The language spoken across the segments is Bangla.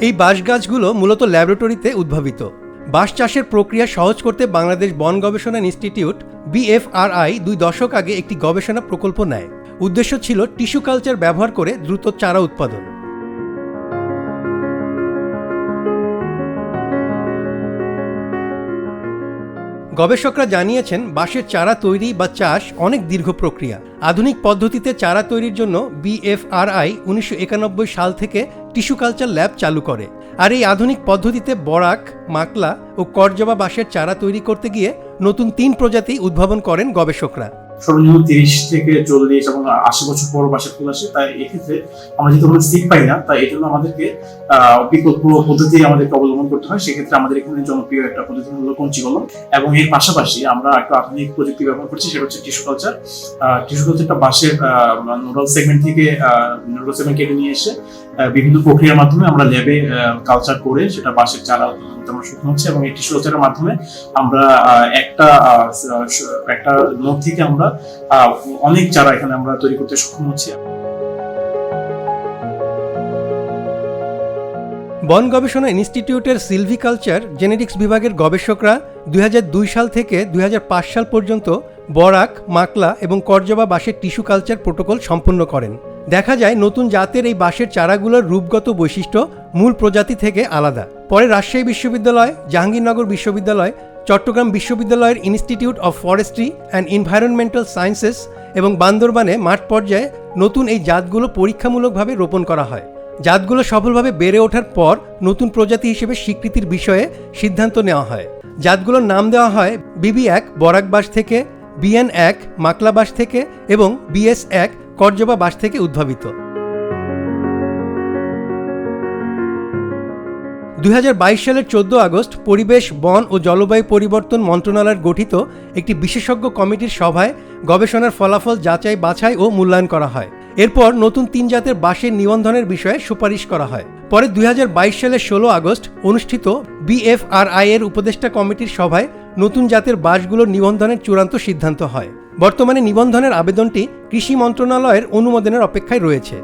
এই বাঁশ গাছগুলো মূলত ল্যাবরেটরিতে উদ্ভাবিত। বাঁশ চাষের প্রক্রিয়া সহজ করতে বাংলাদেশ বন গবেষণা ইনস্টিটিউট, বিএফআরআই, দুই দশক আগে একটি গবেষণা প্রকল্প নেয়। উদ্দেশ্য ছিল টিস্যু কালচার ব্যবহার করে দ্রুত চারা উৎপাদন। গবেষকরা জানিয়েছেন, বাঁশের চারা তৈরি বা চাষ অনেক দীর্ঘ প্রক্রিয়া। আধুনিক পদ্ধতিতে চারা তৈরির জন্য বিএফআরআই উনিশশো একানব্বই সাল থেকে টিস্যু কালচার ল্যাব চালু করে। আর এই আধুনিক পদ্ধতিতে বরাক, মাকলা ও করজবা বাঁশের চারা তৈরি করতে গিয়ে নতুন তিন প্রজাতি উদ্ভাবন করেন গবেষকরা। সর্বনিম্ন তিরিশ থেকে চল্লিশ এবং আশি বছর পর বাসা ফুল আসে, তাই এক্ষেত্রে আমরা যেহেতু কোনো সিট পাই না, তাই এই জন্য আমাদেরকে বিকল্প পদ্ধতি আমাদেরকে অবলম্বন করতে হয়। সেক্ষেত্রে আমাদের এখানে জনপ্রিয় একটা পদ্ধতি হলো কঞ্চি কলম এবং এর পাশাপাশি আমরা একটা আধুনিক প্রযুক্তি ব্যবহার করছি, সেটা হচ্ছে টিস্যু কালচার টিস্যু কালচারটা বাঁশের নোডাল সেগমেন্ট থেকে নোডাল সেগমেন্ট কেটে নিয়ে এসে বিভিন্ন প্রক্রিয়ার মাধ্যমে আমরা ল্যাবে কালচার করে সেটা বাঁশের চারা শুকনো হচ্ছে এবং এই টিস্যু কালচারের মাধ্যমে আমরা একটা একটা নোট থেকে আমরা অনেক চারা এখানে আমরা তৈরি করতে সক্ষম হচ্ছি। বন গবেষণা ইনস্টিটিউটের সিলভিকালচার জেনেটিক্স বিভাগের গবেষকরা দুই হাজার দুই সাল থেকে দুই হাজার পাঁচ সাল পর্যন্ত বরাক, মাকলা এবং করজবা বাঁশের টিস্যু কালচার প্রোটোকল সম্পন্ন করেন। দেখা যায় নতুন জাতের এই বাঁশের চারাগুলোর রূপগত বৈশিষ্ট্য মূল প্রজাতি থেকে আলাদা। পরে রাজশাহী বিশ্ববিদ্যালয়, জাহাঙ্গীরনগর বিশ্ববিদ্যালয়, চট্টগ্রাম বিশ্ববিদ্যালয়ের institute of forestry and environmental sciences এবং বান্দরবানে মাঠ পর্যায়ে নতুন এই জাতগুলো পরীক্ষামূলকভাবে রোপণ করা হয়। জাতগুলো সফলভাবে বেড়ে ওঠার পর নতুন প্রজাতি হিসেবে স্বীকৃতির বিষয়ে সিদ্ধান্ত নেওয়া হয়। জাতগুলোর নাম দেওয়া হয় বিবি এক, বরাক বাস থেকে, বিএন এক, মাকলা বাস থেকে এবং বিএস এক করজবা বাস থেকে উদ্ভাবিত। দুই হাজার বাইশ সালের চোদ্দ আগস্ট পরিবেশ, বন ও জলবায়ু পরিবর্তন মন্ত্রণালয়ের গঠিত একটি বিশেষজ্ঞ কমিটির সভায় গবেষণার ফলাফল যাচাই, বাছাই ও মূল্যায়ন করা হয়। এরপর নতুন তিন জাতের বাঁশের নিবন্ধনের বিষয়ে সুপারিশ করা হয়। পরে দুই হাজার বাইশ সালের ষোলো আগস্ট অনুষ্ঠিত বিএফআরআই এর উপদেষ্টা কমিটির সভায় নতুন জাতের বাঁশগুলোর নিবন্ধনের চূড়ান্ত সিদ্ধান্ত হয়। বর্তমানে নিবন্ধনের আবেদনটি কৃষি মন্ত্রণালয়ের অনুমোদনের অপেক্ষায় রয়েছে।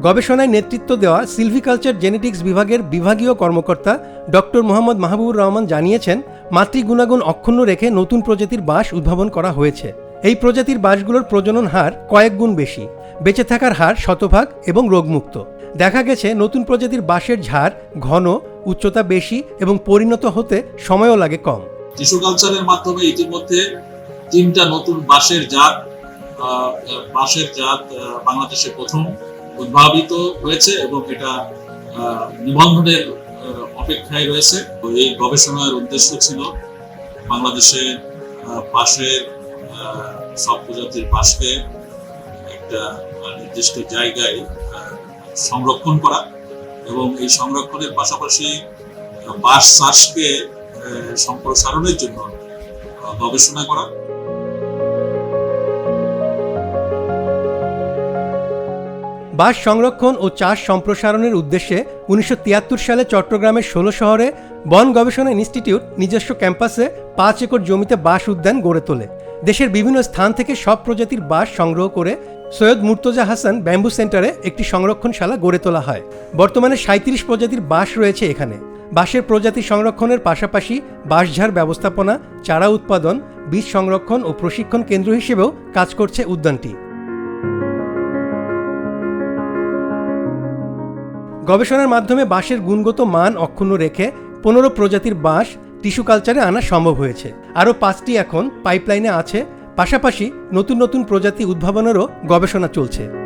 গবেষণায় নেতৃত্ব দেওয়া সিলভিকালচার জেনেটিক্স বিভাগের বিভাগীয় কর্মকর্তা ডক্টর মোহাম্মদ মাহবুবুর রহমান জানিয়েছেন, মাতৃগুণাগুণ অক্ষুণ্ণ রেখে নতুন প্রজাতির বাঁশ উদ্ভাবন করা হয়েছে। এই প্রজাতির বাঁশগুলোর প্রজনন হার কয়েক গুণ বেশি। বেঁচে থাকার হার শতভাগ এবং রোগমুক্ত। দেখা গেছে, নতুন প্রজাতির বাঁশের ঝাড় ঘন উচ্চতা বেশি এবং পরিণত হতে সময়ও লাগে কম। টিস্যু কালচারের মাধ্যমে ইতিমধ্যে তিনটা নতুন বাঁশের জাত বাঁশের জাত বাংলাদেশে প্রথম উদ্ভাবিত হয়েছে এবং এটা নিবন্ধনের অপেক্ষায় রয়েছে। এই গবেষণার উদ্দেশ্য ছিল বাংলাদেশে বাঁশের সব প্রজাতির বাঁশকে একটা নির্দিষ্ট জায়গায় সংরক্ষণ করা। এবং এই সংরক্ষণের পাশাপাশি বাঁশ চাষকে সম্প্রসারণের জন্য গবেষণা করা। বাঁশ সংরক্ষণ ও চাষ সম্প্রসারণের উদ্দেশ্যে উনিশশো তিয়াত্তর সালে চট্টগ্রামের ষোলো শহরে বন গবেষণা ইনস্টিটিউট নিজস্ব ক্যাম্পাসে পাঁচ একর জমিতে বাঁশ উদ্যান গড়ে তোলে। দেশের বিভিন্ন স্থান থেকে সব প্রজাতির বাঁশ সংগ্রহ করে সৈয়দ মুর্তজা হাসান ব্যাম্বু সেন্টারে একটি সংরক্ষণশালা গড়ে তোলা হয়। বর্তমানে সাঁত্রিশ প্রজাতির বাঁশ রয়েছে এখানে। বাঁশের প্রজাতি সংরক্ষণের পাশাপাশি বাঁশঝাড় ব্যবস্থাপনা, চারা উৎপাদন, বীজ সংরক্ষণ ও প্রশিক্ষণ কেন্দ্র হিসেবেও কাজ করছে উদ্যানটি। গবেষণার মাধ্যমে বাঁশের গুণগত মান অক্ষুণ্ণ রেখে পনেরো প্রজাতির বাঁশ টিস্যু কালচারে আনা সম্ভব হয়েছে। আরও পাঁচটি এখন পাইপলাইনে আছে, পাশাপাশি নতুন নতুন প্রজাতি উদ্ভাবনেরও গবেষণা চলছে।